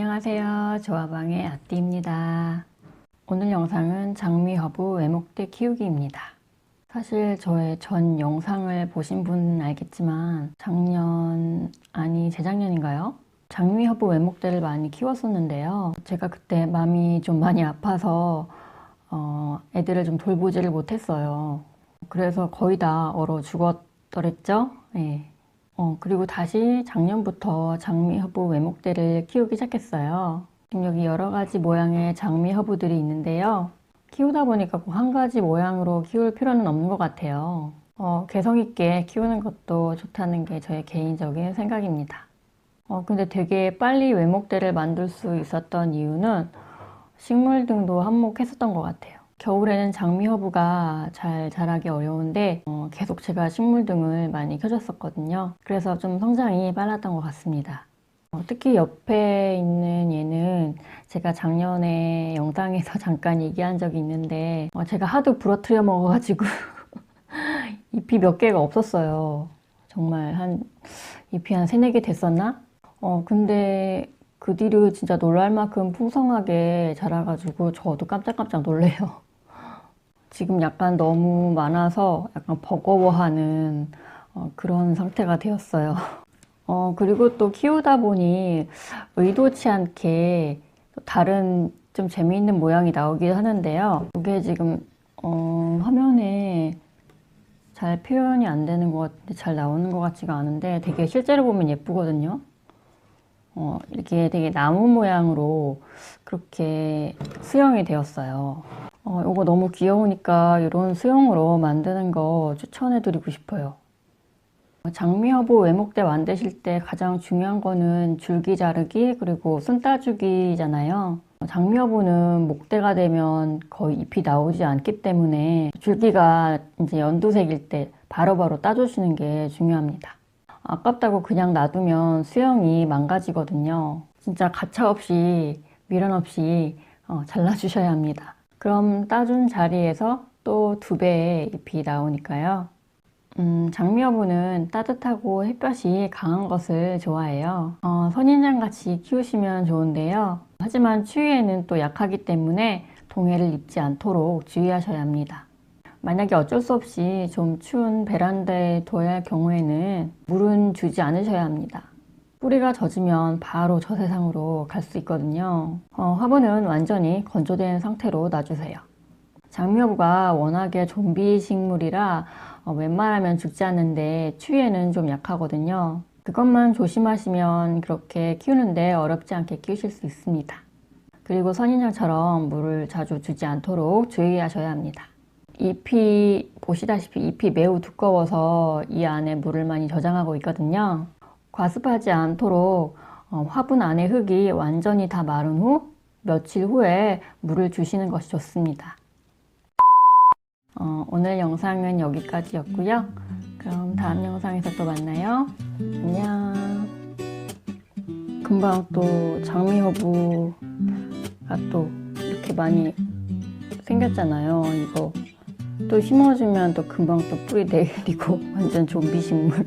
안녕하세요. 조화방의 아띠입니다. 오늘 영상은 장미 허브 외목대 키우기입니다. 사실 저의 전 영상을 보신 분은 알겠지만 작년 아니 재작년인가요? 장미 허브 외목대를 많이 키웠었는데요. 제가 그때 마음이 좀 많이 아파서 어, 애들을 좀 돌보지를 못했어요. 그래서 거의 다 얼어 죽었더랬죠. 예. 어, 그리고 다시 작년부터 장미 허브 외목대를 키우기 시작했어요. 지금 여기 여러 가지 모양의 장미 허브들이 있는데요. 키우다 보니까 꼭 한 가지 모양으로 키울 필요는 없는 것 같아요. 어, 개성 있게 키우는 것도 좋다는 게 저의 개인적인 생각입니다. 어, 근데 되게 빨리 외목대를 만들 수 있었던 이유는 식물 등도 한몫했었던 것 같아요. 겨울에는 장미 허브가 잘 자라기 어려운데 어, 계속 제가 식물 등을 많이 켜줬었거든요. 그래서 좀 성장이 빨랐던 것 같습니다. 어, 특히 옆에 있는 얘는 제가 작년에 영상에서 잠깐 얘기한 적이 있는데 어, 제가 하도 부러뜨려 먹어가지고 잎이 몇 개가 없었어요. 정말 한 잎이 한 세네 개 됐었나? 어, 근데 그 뒤로 진짜 놀랄 만큼 풍성하게 자라가지고 저도 깜짝깜짝 놀래요. 지금 약간 너무 많아서 약간 버거워하는 어, 그런 상태가 되었어요. 어, 그리고 또 키우다 보니 의도치 않게 또 다른 좀 재미있는 모양이 나오긴 하는데요. 이게 지금 어, 화면에 잘 표현이 안 되는 것 같은데 잘 나오는 것 같지가 않은데 되게 실제로 보면 예쁘거든요. 어, 이렇게 되게 나무 모양으로 그렇게 수영이 되었어요. 어, 이거 너무 귀여우니까 이런 수영으로 만드는 거 추천해드리고 싶어요. 장미허브 외목대 만드실 때 가장 중요한 거는 줄기 자르기 그리고 순 따주기잖아요. 장미허브는 목대가 되면 거의 잎이 나오지 않기 때문에 줄기가 이제 연두색일 때 바로바로 따주시는 게 중요합니다. 아깝다고 그냥 놔두면 수영이 망가지거든요. 진짜 가차 없이 미련 없이 어, 잘라주셔야 합니다. 그럼 따준 자리에서 또 두 배의 잎이 나오니까요. 음, 장미여부는 따뜻하고 햇볕이 강한 것을 좋아해요. 어, 선인장 같이 키우시면 좋은데요. 하지만 추위에는 또 약하기 때문에 동해를 입지 않도록 주의하셔야 합니다. 만약에 어쩔 수 없이 좀 추운 베란다에 둬야 할 경우에는 물은 주지 않으셔야 합니다. 뿌리가 젖으면 바로 저 세상으로 갈 수 있거든요. 어, 화분은 완전히 건조된 상태로 놔주세요. 장미여부가 워낙에 좀비 식물이라 어, 웬만하면 죽지 않는데 추위에는 좀 약하거든요. 그것만 조심하시면 그렇게 키우는데 어렵지 않게 키우실 수 있습니다. 그리고 선인장처럼 물을 자주 주지 않도록 주의하셔야 합니다. 잎이 보시다시피 잎이 매우 두꺼워서 이 안에 물을 많이 저장하고 있거든요. 과습하지 않도록 어, 화분 안에 흙이 완전히 다 마른 후 며칠 후에 물을 주시는 것이 좋습니다. 어, 오늘 영상은 여기까지였고요. 그럼 다음 영상에서 또 만나요. 안녕. 금방 또 장미 허브가 또 이렇게 많이 생겼잖아요. 이거 또 심어주면 또 금방 또 뿌리 내리고 완전 좀비 식물.